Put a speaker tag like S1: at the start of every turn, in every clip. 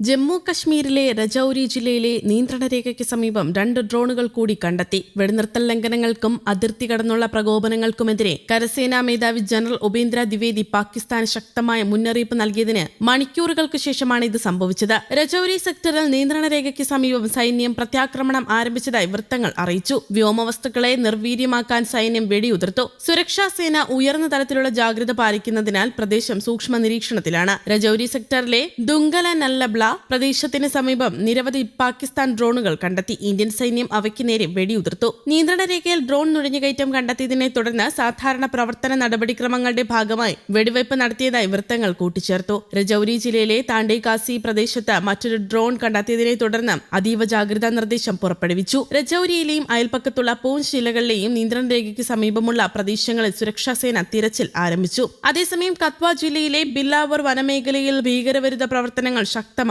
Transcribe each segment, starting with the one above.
S1: ജമ്മു കശ്മീരിലെ രജൌരി ജില്ലയിലെ നിയന്ത്രണ രേഖയ്ക്ക് സമീപം രണ്ട് ഡ്രോണുകൾ കൂടി കണ്ടെത്തി. വെടിനിർത്തൽ ലംഘനങ്ങൾക്കും അതിർത്തി കടന്നുള്ള പ്രകോപനങ്ങൾക്കുമെതിരെ കരസേനാ മേധാവി ജനറൽ ഉപേന്ദ്ര ദ്വിവേദി പാകിസ്ഥാന് ശക്തമായ മുന്നറിയിപ്പ് നൽകിയതിന് മണിക്കൂറുകൾക്ക് ശേഷമാണ് ഇത് സംഭവിച്ചത്. രജൌരി സെക്ടറിൽ നിയന്ത്രണ രേഖയ്ക്ക് സമീപം സൈന്യം പ്രത്യാക്രമണം ആരംഭിച്ചതായി വൃത്തങ്ങൾ അറിയിച്ചു. വ്യോമവസ്തുക്കളെ നിർവീര്യമാക്കാൻ സൈന്യം വെടിയുതിർത്തു. സുരക്ഷാ സേന ഉയർന്ന തലത്തിലുള്ള ജാഗ്രത പാലിക്കുന്നതിനാൽ പ്രദേശം സൂക്ഷ്മ നിരീക്ഷണത്തിലാണ് രജൌരി സെക്ടറിലെ ദുങ്കല നല്ലബ്ല പ്രദേശത്തിന് സമീപം നിരവധി പാകിസ്ഥാൻ ഡ്രോണുകൾ കണ്ടെത്തി. ഇന്ത്യൻ സൈന്യം അവയ്ക്ക് നേരെ വെടിയുതിർത്തു. നിയന്ത്രണ രേഖയിൽ ഡ്രോൺ നുഴഞ്ഞുകയറ്റം കണ്ടെത്തിയതിനെ തുടർന്ന് സാധാരണ പ്രവർത്തന നടപടിക്രമങ്ങളുടെ ഭാഗമായി വെടിവയ്പ് നടത്തിയതായി വൃത്തങ്ങൾ കൂട്ടിച്ചേർത്തു. രജൌരി ജില്ലയിലെ താണ്ടേകാസി പ്രദേശത്ത് മറ്റൊരു ഡ്രോൺ കണ്ടെത്തിയതിനെ തുടർന്ന് അതീവ ജാഗ്രതാ നിർദ്ദേശം പുറപ്പെടുവിച്ചു. രജൌരിയിലെയും അയൽപ്പക്കത്തുള്ള പൂഞ്ച് ജില്ലകളിലെയും നിയന്ത്രണ രേഖയ്ക്ക് സമീപമുള്ള പ്രദേശങ്ങളിൽ സുരക്ഷാ സേന തിരച്ചിൽ ആരംഭിച്ചു. അതേസമയം കത്വ ജില്ലയിലെ ബില്ലാവർ വനമേഖലയിൽ ഭീകരവിരുദ്ധ പ്രവർത്തനങ്ങൾ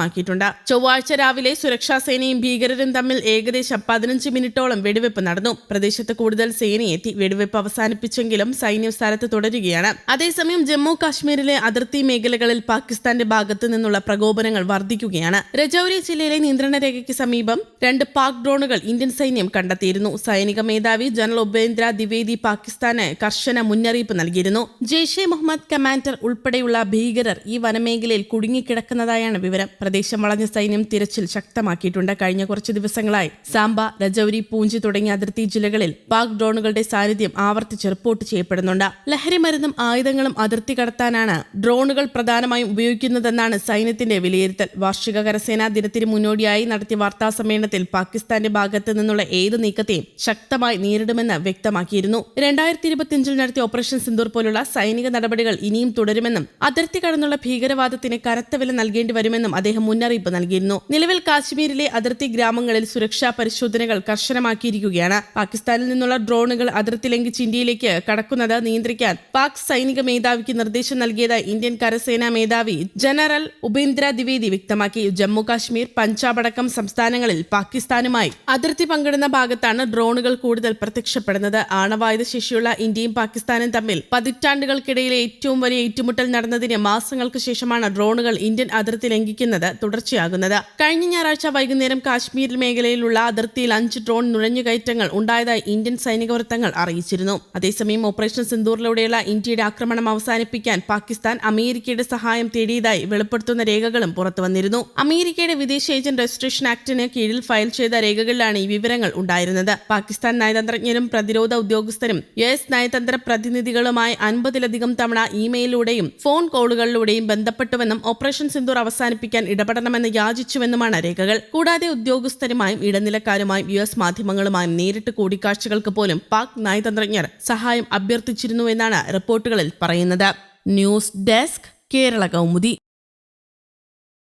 S1: ശക്തമാക്കിയിട്ടുണ്ട് ചൊവ്വാഴ്ച രാവിലെ സുരക്ഷാ സേനയും ഭീകരരും തമ്മിൽ ഏകദേശം പതിനഞ്ച് മിനിറ്റോളം വെടിവെപ്പ് നടന്നു. പ്രദേശത്ത് കൂടുതൽ സേനയെത്തി വെടിവെപ്പ് അവസാനിപ്പിച്ചെങ്കിലും സൈന്യം സ്ഥലത്ത് തുടരുകയാണ്. അതേസമയം ജമ്മു കാശ്മീരിലെ അതിർത്തി മേഖലകളിൽ പാകിസ്ഥാന്റെ ഭാഗത്ത് നിന്നുള്ള പ്രകോപനങ്ങൾ വർദ്ധിക്കുകയാണ്. രജൌരി ജില്ലയിലെ നിയന്ത്രണ രേഖയ്ക്ക് സമീപം രണ്ട് പാക് ഡ്രോണുകൾ ഇന്ത്യൻ സൈന്യം കണ്ടെത്തിയിരുന്നു. സൈനിക മേധാവി ജനറൽ ഉപേന്ദ്ര ദ്വിവേദി പാകിസ്ഥാന് കർശന മുന്നറിയിപ്പ് നൽകിയിരുന്നു. ജെയ്ഷെ മുഹമ്മദ് കമാൻഡർ ഉൾപ്പെടെയുള്ള ഭീകരർ ഈ വനമേഖലയിൽ കുടുങ്ങിക്കിടക്കുന്നതായാണ് വിവരം. പ്രദേശം വളഞ്ഞ സൈന്യം തിരച്ചിൽ ശക്തമാക്കിയിട്ടുണ്ട്. കഴിഞ്ഞ കുറച്ച് ദിവസങ്ങളായി സാംബ രജൌരി പൂഞ്ചി തുടങ്ങിയ അതിർത്തി ജില്ലകളിൽ പാക് ഡ്രോണുകളുടെ സാന്നിധ്യം ആവർത്തിച്ച് റിപ്പോർട്ട് ചെയ്യപ്പെടുന്നുണ്ട്. ലഹരി മരുന്നും ആയുധങ്ങളും അതിർത്തി കടത്താനാണ് ഡ്രോണുകൾ പ്രധാനമായും ഉപയോഗിക്കുന്നതെന്നാണ് സൈന്യത്തിന്റെ വിലയിരുത്തൽ. വാർഷിക കരസേനാ ദിനത്തിന് മുന്നോടിയായി നടത്തിയ വാർത്താ സമ്മേളനത്തിൽ പാകിസ്ഥാന്റെ ഭാഗത്തു നിന്നുള്ള ഏത് നീക്കത്തെയും ശക്തമായി നേരിടുമെന്ന് വ്യക്തമാക്കിയിരുന്നു. രണ്ടായിരത്തി ഇരുപത്തിയഞ്ചിൽ നടത്തിയ ഓപ്പറേഷൻ സിന്ദൂർ പോലുള്ള സൈനിക നടപടികൾ ഇനിയും തുടരുമെന്നും അതിർത്തി കടന്നുള്ള ഭീകരവാദത്തിന് കനത്ത വില നൽകേണ്ടി വരുമെന്നും അദ്ദേഹം മുന്നറിയിപ്പ് നൽകിയിരുന്നു. നിലവിൽ കാശ്മീരിലെ അതിർത്തി ഗ്രാമങ്ങളിൽ സുരക്ഷാ പരിശോധനകൾ കർശനമാക്കിയിരിക്കുകയാണ്. പാകിസ്ഥാനിൽ നിന്നുള്ള ഡ്രോണുകൾ അതിർത്തി ലംഘിച്ച് ഇന്ത്യയിലേക്ക് കടക്കുന്നത് നിയന്ത്രിക്കാൻ പാക് സൈനിക മേധാവിക്ക് നിർദ്ദേശം നൽകിയതായി ഇന്ത്യൻ കരസേനാ മേധാവി ജനറൽ ഉപേന്ദ്ര ദ്വിവേദി വ്യക്തമാക്കി. ജമ്മു കാശ്മീർ പഞ്ചാബ് അടക്കം സംസ്ഥാനങ്ങളിൽ പാകിസ്ഥാനുമായി അതിർത്തി പങ്കിടുന്ന ഭാഗത്താണ് ഡ്രോണുകൾ കൂടുതൽ പ്രത്യക്ഷപ്പെടുന്നത്. ആണവായുധ ശേഷിയുള്ള ഇന്ത്യയും പാകിസ്ഥാനും തമ്മിൽ പതിറ്റാണ്ടുകൾക്കിടയിലെ ഏറ്റവും വലിയ ഏറ്റുമുട്ടൽ നടന്നതിന് മാസങ്ങൾക്ക് ശേഷമാണ് ഡ്രോണുകൾ ഇന്ത്യൻ അതിർത്തി ലംഘിക്കുന്നത് തുടർച്ചയാകുന്നത്. കഴിഞ്ഞ ഞായറാഴ്ച വൈകുന്നേരം കാശ്മീർ മേഖലയിലുള്ള അതിർത്തിയിൽ അഞ്ച് ഡ്രോൺ നുഴഞ്ഞുകയറ്റങ്ങൾ ഉണ്ടായതായി ഇന്ത്യൻ സൈനിക വൃത്തങ്ങൾ അറിയിച്ചിരുന്നു. അതേസമയം ഓപ്പറേഷൻ സിന്ദൂറിലൂടെയുള്ള ഇന്ത്യയുടെ ആക്രമണം അവസാനിപ്പിക്കാൻ പാകിസ്ഥാൻ അമേരിക്കയുടെ സഹായം തേടിയതായി വെളിപ്പെടുത്തുന്ന രേഖകളും പുറത്തുവന്നിരുന്നു അമേരിക്കയുടെ വിദേശ ഏജന്റ് രജിസ്ട്രേഷൻ ആക്ടിന് കീഴിൽ ഫയൽ ചെയ്ത രേഖകളിലാണ് ഈ വിവരങ്ങൾ ഉണ്ടായിരുന്നത്. പാകിസ്ഥാൻ നയതന്ത്രജ്ഞരും പ്രതിരോധ ഉദ്യോഗസ്ഥരും യു എസ് നയതന്ത്ര പ്രതിനിധികളുമായി അൻപതിലധികം തവണ ഇമെയിലൂടെയും ഫോൺ കോളുകളിലൂടെയും ബന്ധപ്പെട്ടുവെന്നും ഓപ്പറേഷൻ സിന്ദൂർ അവസാനിപ്പിക്കാൻ ഇടപെടണമെന്ന് യാചിച്ചുവെന്നുമാണ് രേഖകൾ. കൂടാതെ ഉദ്യോഗസ്ഥരുമായും ഇടനിലക്കാരുമായും യു എസ് മാധ്യമങ്ങളുമായും നേരിട്ട് കൂടിക്കാഴ്ചകൾക്ക് പോലും പാക് നയതന്ത്രജ്ഞർ സഹായം അഭ്യർത്ഥിച്ചിരുന്നുവെന്നാണ് റിപ്പോർട്ടുകളിൽ പറയുന്നത്. News desk Kerala Kaumudi.